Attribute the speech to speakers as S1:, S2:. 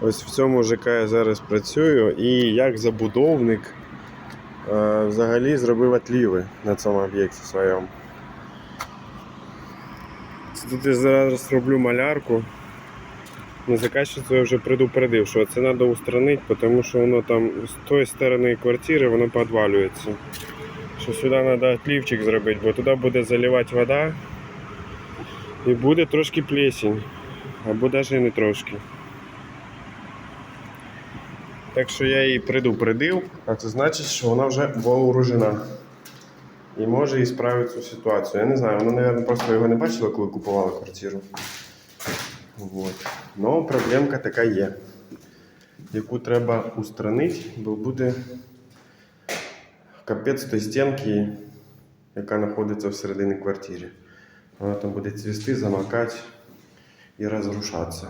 S1: Ось в цьому ЖК я зараз працюю і як забудовник е, взагалі зробив отліви на цьому об'єкті своєму. Тут я зараз роблю малярку. На заказчицю я вже предупредив, що це треба устранити, тому що воно там з тої сторони квартири воно підвалюється. Що сюди треба отлівчик зробити, бо туди буде заливати вода і буде трошки плесень, або навіть не трошки. Так що я її предупредив, а це значить, що вона вже вооружена. І може і справити цю ситуацію. Я не знаю, вона, мабуть, просто його не бачила, коли купувала квартиру. Вот. Но проблемка така є, яку треба устранити, бо буде капець той стінки, яка знаходиться всередині квартири. Вона там буде цвісти, замокати і розрушатися.